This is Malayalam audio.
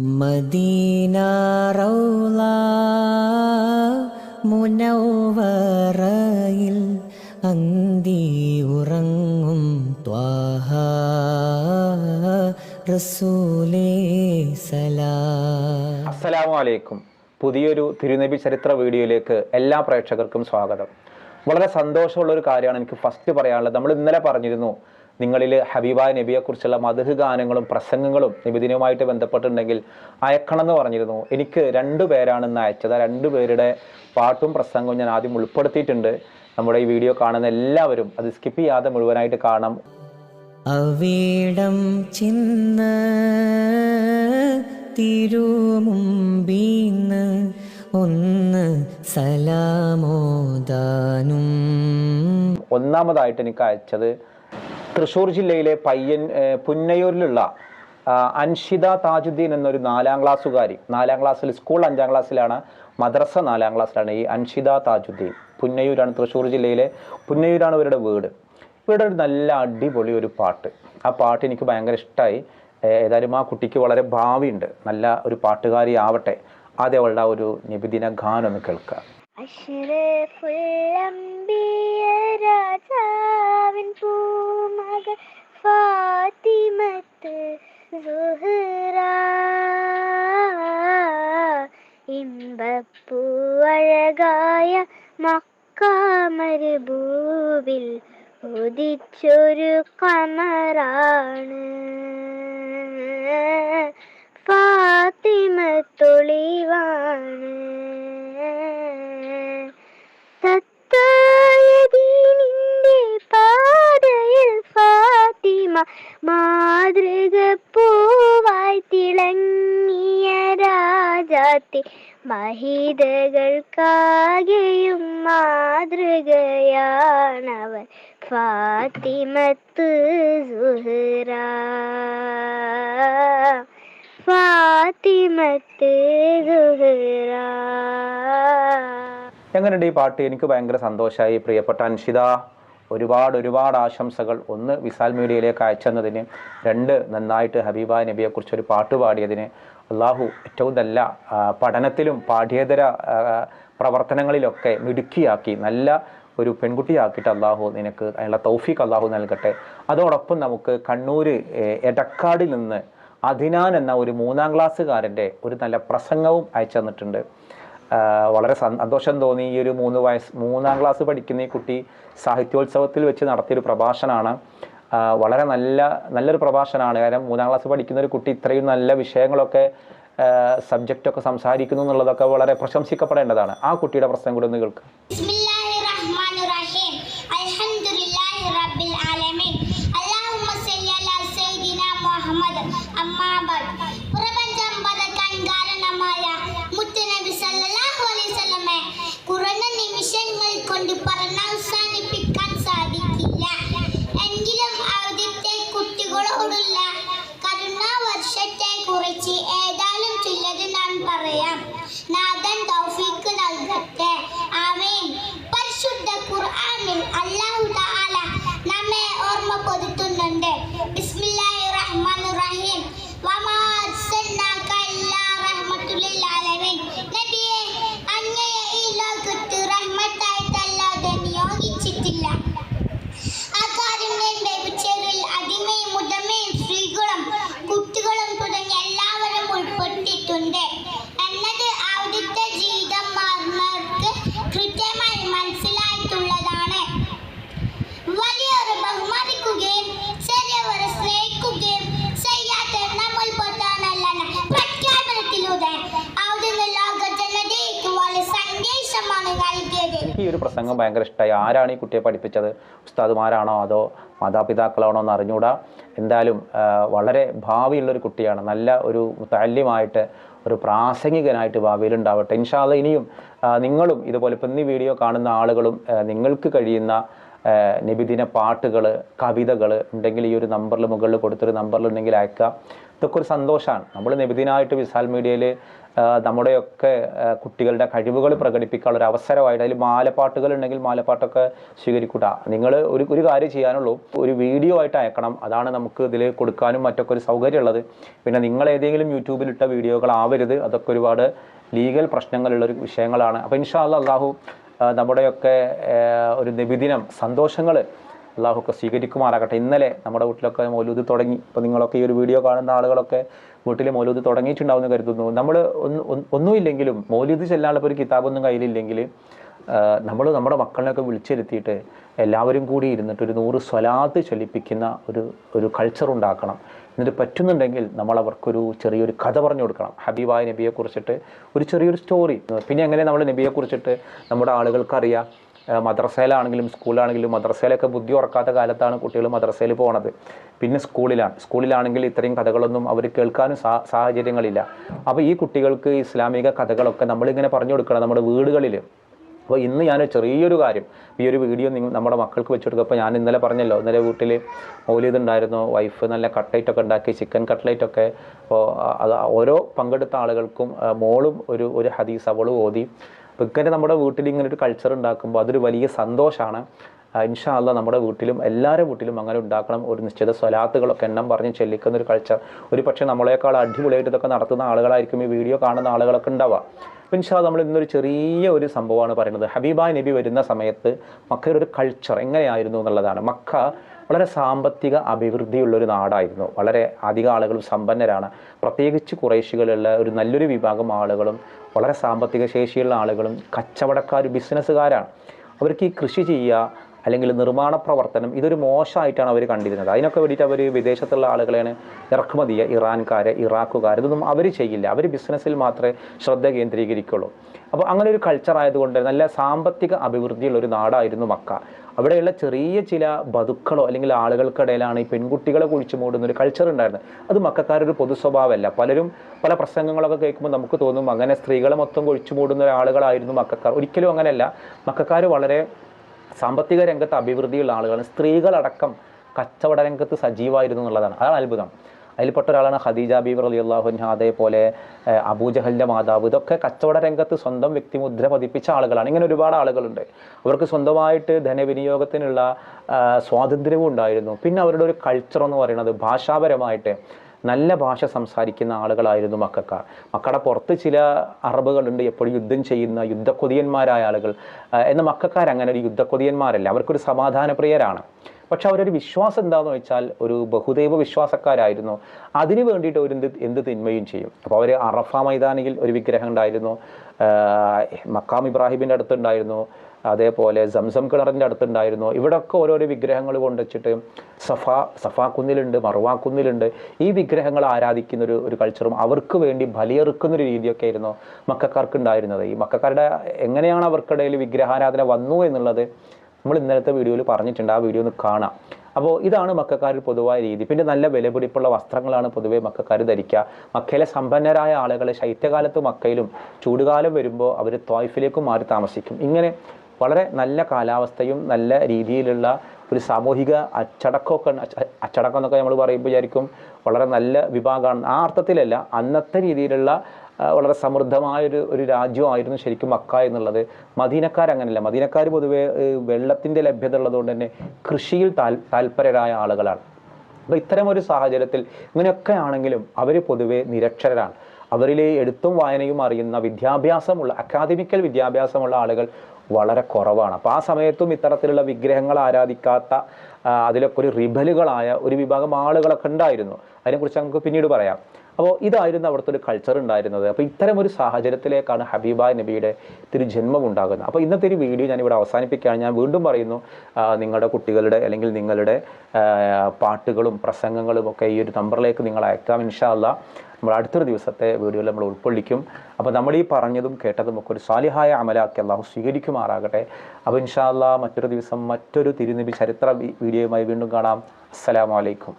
മദീന റൗള മുനവറയിൽ അന്തി ഉറങ്ങും ത്വാഹ റസൂലേ സലാം. അസ്സലാമു അലൈക്കും പുതിയൊരു തിരുനബി ചരിത്ര വീഡിയോയിലേക്ക് എല്ലാ പ്രേക്ഷകർക്കും സ്വാഗതം. വളരെ സന്തോഷമുള്ള ഒരു കാര്യമാണ് എനിക്ക് ഫസ്റ്റ് പറയാനുള്ളത്. നമ്മൾ ഇന്നലെ പറഞ്ഞിരുന്നു നിങ്ങളിൽ ഹബീബ നബിയെക്കുറിച്ചുള്ള മധുഹ ഗാനങ്ങളും പ്രസംഗങ്ങളും നിബിദിനുമായിട്ട് ബന്ധപ്പെട്ടുണ്ടെങ്കിൽ അയക്കണം എന്ന് പറഞ്ഞിരുന്നു. എനിക്ക് രണ്ടു പേരാണ് ഇന്ന് അയച്ചത്. ആ രണ്ടു പേരുടെ പാട്ടും പ്രസംഗവും ഞാൻ ആദ്യം ഉൾപ്പെടുത്തിയിട്ടുണ്ട്. നമ്മുടെ ഈ വീഡിയോ കാണുന്ന എല്ലാവരും അത് സ്കിപ്പ് ചെയ്യാതെ മുഴുവനായിട്ട് കാണാം. അവിടം ചിന്ന തിരുമുമ്പീന്ന് ഒന്ന് സലാമോദാനും ഒന്നാമതായിട്ട് എനിക്ക് അയച്ചത് തൃശ്ശൂർ ജില്ലയിലെ പയ്യൻ പുന്നയൂരിലുള്ള അൻഷിത താജുദ്ദീൻ എന്നൊരു നാലാം ക്ലാസ്സുകാരി നാലാം ക്ലാസ്സിൽ സ്കൂൾ അഞ്ചാം ക്ലാസ്സിലാണ് മദ്രസ നാലാം ക്ലാസ്സിലാണ് ഈ അൻഷിത താജുദ്ദീൻ. പുന്നയൂരാണ് തൃശ്ശൂർ ജില്ലയിലെ പുന്നയൂരാണ് ഇവരുടെ വീട്. ഇവരുടെ ഒരു നല്ല അടിപൊളി ഒരു പാട്ട്. ആ പാട്ട് എനിക്ക് ഭയങ്കര ഇഷ്ടമായി ഏതായാലും ആ കുട്ടിക്ക് വളരെ ഭാവിയുണ്ട്. നല്ല ഒരു പാട്ടുകാരി ആവട്ടെ. ആദ്യം അവളുടെ ഒരു നിബിദിന ഗാനം ഒന്ന് കേൾക്കുക രാജാവിൻ പൂമകൾ ഫാത്തിമത്ത് സുഹ്റ ഇമ്പപ്പൂവഴകായ മക്കാമരുഭൂവിൽ ഉദിച്ചൊരു കമറാണ്. ഫാത്തിമത്തൊളിവാണ് രാജാത്തി മഹിതകൾക്കാകെയും മാതൃകയാണവൻ. ഫാത്തിമത്ത് സുഹറ. ഫാത്തിമത്ത് സുഹറ. എങ്ങനെയുണ്ട് ഈ പാട്ട്? എനിക്ക് ഭയങ്കര സന്തോഷമായി. പ്രിയപ്പെട്ട അൻഷിത ഒരുപാട് ഒരുപാട് ആശംസകൾ. ഒന്ന് വിസാൽ മീഡിയയിലേക്ക് അയച്ചെന്നതിന് രണ്ട് നന്നായിട്ട് ഹബീബ നബിയെക്കുറിച്ച് ഒരു പാട്ട് പാടിയതിന് അള്ളാഹു ഏറ്റവും നല്ല പഠനത്തിലും പാഠ്യേതര പ്രവർത്തനങ്ങളിലൊക്കെ മിടുക്കിയാക്കി നല്ല ഒരു പെൺകുട്ടിയാക്കിയിട്ട് അള്ളാഹു നിനക്ക് അതിനുള്ള തൗഫീഖ് അള്ളാഹു നൽകട്ടെ. അതോടൊപ്പം നമുക്ക് കണ്ണൂർ എടക്കാടിൽ നിന്ന് അദിനാൻ എന്ന ഒരു മൂന്നാം ക്ലാസ്സുകാരന്റെ ഒരു നല്ല പ്രസംഗവും അയച്ചു തന്നിട്ടുണ്ട്. വളരെ സന്തോഷം തോന്നി. ഈ ഒരു മൂന്ന് വയസ്സ് മൂന്നാം ക്ലാസ് പഠിക്കുന്ന ഈ കുട്ടി സാഹിത്യോത്സവത്തിൽ വെച്ച് നടത്തിയൊരു പ്രഭാഷണമാണ്. വളരെ നല്ല നല്ലൊരു പ്രഭാഷണമാണ്. കാരണം മൂന്നാം ക്ലാസ് പഠിക്കുന്ന ഒരു കുട്ടി ഇത്രയും നല്ല വിഷയങ്ങളൊക്കെ സബ്ജക്റ്റൊക്കെ സംസാരിക്കുന്നു എന്നുള്ളതൊക്കെ വളരെ പ്രശംസിക്കപ്പെടേണ്ടതാണ്. ആ കുട്ടിയുടെ പ്രശ്നം കൂടെ ഒന്ന് കേൾക്കുക de പ്രസംഗം ഭയങ്കര ഇഷ്ടമായി ആരാണ് ഈ കുട്ടിയെ പഠിപ്പിച്ചത്? ഉസ്താദുമാരാണോ അതോ മാതാപിതാക്കളാണോ എന്ന് അറിഞ്ഞുകൂടാ എന്തായാലും വളരെ ഭാവിയുള്ളൊരു കുട്ടിയാണ്. നല്ല ഒരു താല്യമായിട്ട് ഒരു പ്രാസംഗികനായിട്ട് ഭാവിയിൽ ഉണ്ടാവട്ടെ ഇൻഷാല്ല ഇനിയും നിങ്ങളും ഇതുപോലെ ഇപ്പം ഈ വീഡിയോ കാണുന്ന ആളുകളും നിങ്ങൾക്ക് കഴിയുന്ന നിബിദിന പാട്ടുകൾ കവിതകൾ ഉണ്ടെങ്കിൽ ഈ ഒരു നമ്പറിൽ മുകളിൽ കൊടുത്തൊരു നമ്പറിൽ ഉണ്ടെങ്കിൽ അയക്കുക. ഇതൊക്കെ ഒരു സന്തോഷമാണ്. നമ്മൾ നിബിദിനായിട്ട് വിശാൽ മീഡിയയിൽ നമ്മുടെയൊക്കെ കുട്ടികളുടെ കഴിവുകൾ പ്രകടിപ്പിക്കാനുള്ള ഒരു അവസരമായിട്ട് അതിൽ മാലപ്പാട്ടുകൾ ഉണ്ടെങ്കിൽ മാലപ്പാട്ടൊക്കെ സ്വീകരിക്കൂട്ട. നിങ്ങൾ ഒരു ഒരു കാര്യം ചെയ്യാനുള്ളൂ. ഒരു വീഡിയോ ആയിട്ട് അയക്കണം. അതാണ് നമുക്ക് ഇതിൽ കൊടുക്കാനും മറ്റൊക്കെ ഒരു സൗകര്യമുള്ളത് പിന്നെ നിങ്ങൾ ഏതെങ്കിലും യൂട്യൂബിലിട്ട വീഡിയോകൾ ആവരുത്. അതൊക്കെ ഒരുപാട് ലീഗൽ പ്രശ്നങ്ങളുള്ള ഒരു വിഷയങ്ങളാണ്. അപ്പോൾ ഇൻഷാല്ല അള്ളാഹു നമ്മുടെയൊക്കെ ഒരു നിബിദിനം സന്തോഷങ്ങൾ അള്ളാഹുക്കെ സ്വീകരിക്കുമാറാകട്ടെ. ഇന്നലെ നമ്മുടെ വീട്ടിലൊക്കെ മൗലൂദ് തുടങ്ങി. ഇപ്പോൾ നിങ്ങളൊക്കെ ഈ ഒരു വീഡിയോ കാണുന്ന ആളുകളൊക്കെ വീട്ടിൽ മൗലൂദ് തുടങ്ങിയിട്ടുണ്ടാവുമെന്ന് കരുതുന്നു. നമ്മൾ ഒന്നും ഒന്ന് ഒന്നുമില്ലെങ്കിലും മൗലൂദ് ചെല്ലാനുള്ള ഒരു കിതാബൊന്നും കയ്യിലില്ലെങ്കിൽ നമ്മൾ നമ്മുടെ മക്കളിനൊക്കെ വിളിച്ചിരുത്തിയിട്ട് എല്ലാവരും കൂടി ഇരുന്നിട്ട് ഒരു നൂറ് സ്വലാത്ത് ചൊല്ലിപ്പിക്കുന്ന ഒരു ഒരു കൾച്ചർ ഉണ്ടാക്കണം. എന്നിട്ട് പറ്റുന്നുണ്ടെങ്കിൽ നമ്മൾ അവർക്കൊരു ചെറിയൊരു കഥ പറഞ്ഞു കൊടുക്കണം. ഹബീബായ നബിയെക്കുറിച്ചിട്ട് ഒരു ചെറിയൊരു സ്റ്റോറി പിന്നെ എങ്ങനെ നമ്മൾ നബിയെക്കുറിച്ചിട്ട് നമ്മുടെ ആളുകൾക്കറിയാം? മദ്രസയിലാണെങ്കിലും സ്കൂളിലാണെങ്കിലും മദ്രസയിലൊക്കെ ബുദ്ധി ഉറക്കാത്ത കാലത്താണ് കുട്ടികൾ മദ്രസയിൽ പോണത്. പിന്നെ സ്കൂളിലാണ്. സ്കൂളിലാണെങ്കിൽ ഇത്രയും കഥകളൊന്നും അവർ കേൾക്കാനും സാഹചര്യങ്ങളില്ല. അപ്പോൾ ഈ കുട്ടികൾക്ക് ഇസ്ലാമിക കഥകളൊക്കെ നമ്മളിങ്ങനെ പറഞ്ഞു കൊടുക്കണം നമ്മുടെ വീടുകളിൽ അപ്പോൾ ഇന്ന് ഞാൻ ചെറിയൊരു കാര്യം. ഈ ഒരു വീഡിയോ നിങ്ങൾ നമ്മുടെ മക്കൾക്ക് വെച്ച് കൊടുക്കുക. അപ്പോൾ ഞാൻ ഇന്നലെ പറഞ്ഞല്ലോ ഇന്നലെ വീട്ടിൽ മൗലീദ് ഉണ്ടായിരുന്നു വൈഫ് നല്ല കട്ട്ലൈറ്റൊക്കെ ഉണ്ടാക്കി ചിക്കൻ കട്ട്ലൈറ്റൊക്കെ അപ്പോൾ അത് ഓരോ പങ്കെടുത്ത ആളുകൾക്കും മോളും ഒരു ഒരു ഹദീസ് അവളും ഓതി. അപ്പോൾ നമ്മുടെ വീട്ടിൽ ഇങ്ങനെ ഒരു കൾച്ചർ ഉണ്ടാക്കുമ്പോൾ അതൊരു വലിയ സന്തോഷമാണ് ഇൻഷാ ഇൻഷാല്ല നമ്മുടെ വീട്ടിലും എല്ലാവരുടെ വീട്ടിലും അങ്ങനെ ഉണ്ടാക്കണം. ഒരു നിശ്ചിത സ്വലാത്തുകളൊക്കെ എണ്ണം പറഞ്ഞ് ചെല്ലിക്കുന്ന ഒരു കൾച്ചർ ഒരു പക്ഷേ നമ്മളെക്കാൾ അടിപൊളിയായിട്ട് ഇതൊക്കെ നടത്തുന്ന ആളുകളായിരിക്കും ഈ വീഡിയോ കാണുന്ന ആളുകളൊക്കെ ഉണ്ടാവുക. അപ്പം ഇൻഷാ നമ്മൾ ഇന്നൊരു ചെറിയ ഒരു സംഭവമാണ് പറയുന്നത്. ഹബീബ നബി വരുന്ന സമയത്ത് മക്കയുടെ ഒരു കൾച്ചർ എങ്ങനെയായിരുന്നു എന്നുള്ളതാണ്. മക്ക വളരെ സാമ്പത്തിക അഭിവൃദ്ധിയുള്ള ഒരു നാടായിരുന്നു. വളരെ അധികം ആളുകളും സമ്പന്നരാണ്. പ്രത്യേകിച്ച് കുറേശികളുള്ള ഒരു നല്ലൊരു വിഭാഗം ആളുകളും വളരെ സാമ്പത്തിക ശേഷിയുള്ള ആളുകളും കച്ചവടക്കാർ ബിസിനസ്സുകാരാണ്. അവർക്ക് ഈ കൃഷി ചെയ്യുക അല്ലെങ്കിൽ നിർമ്മാണ പ്രവർത്തനം ഇതൊരു മോശമായിട്ടാണ് അവർ കണ്ടിരുന്നത്. അതിനൊക്കെ വേണ്ടിയിട്ട് അവർ വിദേശത്തുള്ള ആളുകളെയാണ് ഇറക്കുമതി ഇറാൻകാർ ഇറാഖുകാർ ഇതൊന്നും അവർ ചെയ്യില്ല. അവർ ബിസിനസ്സിൽ മാത്രമേ ശ്രദ്ധ കേന്ദ്രീകരിക്കുള്ളൂ. അപ്പോൾ അങ്ങനെ ഒരു കൾച്ചർ ആയതുകൊണ്ട് നല്ല സാമ്പത്തിക അഭിവൃദ്ധിയുള്ള ഒരു നാടായിരുന്നു മക്ക. അവിടെയുള്ള ചെറിയ ചില ബതുക്കളോ അല്ലെങ്കിൽ ആളുകൾക്കിടയിലാണ് ഈ പെൺകുട്ടികളെ കുഴിച്ചു മൂടുന്ന ഒരു കൾച്ചർ ഉണ്ടായിരുന്നത്. അത് മക്കാരൊരു പൊതു സ്വഭാവമല്ല. പലരും പല പ്രസംഗങ്ങളൊക്കെ കേൾക്കുമ്പോൾ നമുക്ക് തോന്നും അങ്ങനെ സ്ത്രീകളെ മൊത്തം കുഴിച്ചു മൂടുന്ന ഒരാളുകളായിരുന്നു മക്കാർ. ഒരിക്കലും അങ്ങനെയല്ല. മക്കാർ വളരെ സാമ്പത്തിക രംഗത്ത് അഭിവൃദ്ധിയുള്ള ആളുകളാണ്. സ്ത്രീകളടക്കം കച്ചവട രംഗത്ത് സജീവമായിരുന്നു എന്നുള്ളതാണ്. അതാണ് അത്ഭുതം. അതിൽപ്പെട്ട ഒരാളാണ് ഖദീജ ബീബർ അലി അള്ളാഹുൻഹ അതേപോലെ അബൂജഹലിന്റെ മാതാവ്. ഇതൊക്കെ കച്ചവട രംഗത്ത് സ്വന്തം വ്യക്തിമുദ്ര പതിപ്പിച്ച ആളുകളാണ്. ഇങ്ങനെ ഒരുപാട് ആളുകളുണ്ട്. അവർക്ക് സ്വന്തമായിട്ട് ധനവിനിയോഗത്തിനുള്ള സ്വാതന്ത്ര്യവും ഉണ്ടായിരുന്നു. പിന്നെ അവരുടെ ഒരു കൾച്ചർ എന്ന് പറയുന്നത് ഭാഷാപരമായിട്ട് നല്ല ഭാഷ സംസാരിക്കുന്ന ആളുകളായിരുന്നു മക്കാർ മക്കടെ പുറത്ത് ചില അറബുകളുണ്ട് എപ്പോഴും യുദ്ധം ചെയ്യുന്ന യുദ്ധക്കൊതിയന്മാരായ ആളുകൾ. എന്ന മക്കാർ അങ്ങനെ ഒരു യുദ്ധക്കൊതിയന്മാരല്ല അവർക്കൊരു സമാധാനപ്രിയരാണ്. പക്ഷെ അവരൊരു വിശ്വാസം എന്താണെന്ന് വെച്ചാൽ ഒരു ബഹുദൈവ വിശ്വാസക്കാരായിരുന്നു. അതിനു വേണ്ടിയിട്ട് അവർ എന്ത് എന്ത് തിന്മയും ചെയ്യും. അപ്പോൾ അവർ അറഫ മൈതാനിയിൽ ഒരു വിഗ്രഹം ഉണ്ടായിരുന്നു. മക്കാം ഇബ്രാഹിമിന്റെ അടുത്തുണ്ടായിരുന്നു. അതേപോലെ സംസം കിണറിന്റെ അടുത്തുണ്ടായിരുന്നു. ഇവിടൊക്കെ ഓരോരോ വിഗ്രഹങ്ങൾ കൊണ്ടുവച്ചിട്ട് സഫ സഫാ കുന്നിലുണ്ട് മറുവാ കുന്നിലുണ്ട്. ഈ വിഗ്രഹങ്ങൾ ആരാധിക്കുന്ന ഒരു ഒരു കൾച്ചറും അവർക്ക് വേണ്ടി ബലിയെറുക്കുന്നൊരു രീതിയൊക്കെ ആയിരുന്നു മക്കാർക്ക് ഉണ്ടായിരുന്നത്. ഈ മക്കാരുടെ എങ്ങനെയാണ് അവർക്കിടയിൽ വിഗ്രഹാരാധന വന്നു എന്നുള്ളത് നമ്മൾ ഇന്നലത്തെ വീഡിയോയിൽ പറഞ്ഞിട്ടുണ്ട്. ആ വീഡിയോ ഒന്ന് കാണാം. അപ്പോൾ ഇതാണ് മക്കാർ പൊതുവായ രീതി. പിന്നെ നല്ല വിലപിടിപ്പുള്ള വസ്ത്രങ്ങളാണ് പൊതുവേ മക്കാർ ധരിക്കുക. മക്കയിലെ സമ്പന്നരായ ആളുകൾ ശൈത്യകാലത്ത് മക്കയിലും ചൂടുകാലം വരുമ്പോൾ അവർ തോയ്ഫിലേക്ക് മാറി താമസിക്കും. ഇങ്ങനെ വളരെ നല്ല കാലാവസ്ഥയും നല്ല രീതിയിലുള്ള ഒരു സാമൂഹിക അച്ചടക്കമൊക്കെ അച്ചടക്കം എന്നൊക്കെ നമ്മൾ പറയുമ്പോൾ വിചാരിക്കും വളരെ നല്ല വിഭാഗമാണ്. ആ അർത്ഥത്തിലല്ല അന്നത്തെ രീതിയിലുള്ള വളരെ സമൃദ്ധമായൊരു ഒരു രാജ്യമായിരുന്നു ശരിക്കും മക്ക എന്നുള്ളത്. മദീനക്കാർ അങ്ങനെയല്ല. മദീനക്കാർ പൊതുവെ വെള്ളത്തിന്റെ ലഭ്യത ഉള്ളതുകൊണ്ട് തന്നെ കൃഷിയിൽ താൽ താല്പര്യരായ ആളുകളാണ്. അപ്പോൾ ഇത്തരമൊരു സാഹചര്യത്തിൽ ഇങ്ങനെയൊക്കെ ആണെങ്കിലും അവർ പൊതുവെ നിരക്ഷരരാണ്. അവരിലെ എഴുത്തും വായനയും അറിയുന്ന വിദ്യാഭ്യാസമുള്ള അക്കാദമിക്കൽ വിദ്യാഭ്യാസമുള്ള ആളുകൾ വളരെ കുറവാണ്. അപ്പോൾ ആ സമയത്തും ഇത്തരത്തിലുള്ള വിഗ്രഹങ്ങൾ ആരാധിക്കാത്ത അതിലൊക്കെ ഒരു റിബലുകളായ ഒരു വിഭാഗം ആളുകളൊക്കെ ഉണ്ടായിരുന്നു. അതിനെക്കുറിച്ച് നമുക്ക് പിന്നീട് പറയാം. അപ്പോൾ ഇതായിരുന്നു അവിടുത്തെ ഒരു കൾച്ചർ ഉണ്ടായിരുന്നത്. അപ്പോൾ ഇത്തരം ഒരു സാഹചര്യത്തിലേക്കാണ് ഹബീബ നബിയുടെ തിരുജന്മം ഉണ്ടാകുന്നത്. അപ്പോൾ ഇന്നത്തെ ഒരു വീഡിയോ ഞാൻ ഇവിടെ അവസാനിപ്പിക്കുകയാണ്. ഞാൻ വീണ്ടും പറയുന്നു നിങ്ങളുടെ കുട്ടികളുടെ അല്ലെങ്കിൽ നിങ്ങളുടെ പാട്ടുകളും പ്രസംഗങ്ങളും ഒക്കെ ഈ ഒരു നമ്പറിലേക്ക് നിങ്ങൾ അയക്കാം ഇൻഷാല്ല നമ്മൾ അടുത്തൊരു ദിവസത്തെ വീഡിയോയിൽ നമ്മൾ ഉൾക്കൊള്ളിക്കും. അപ്പോൾ നമ്മൾ ഈ പറഞ്ഞതും കേട്ടതും ഒക്കെ ഒരു സാലിഹായ അമലാക്കി അള്ളാഹു സ്വീകരിക്കുമാറാകട്ടെ. അപ്പോൾ ഇൻഷാ അല്ലാ മറ്റൊരു ദിവസം മറ്റൊരു തിരുനബി ചരിത്ര വീഡിയോയുമായി വീണ്ടും കാണാം. അസ്സലാമു അലൈക്കും.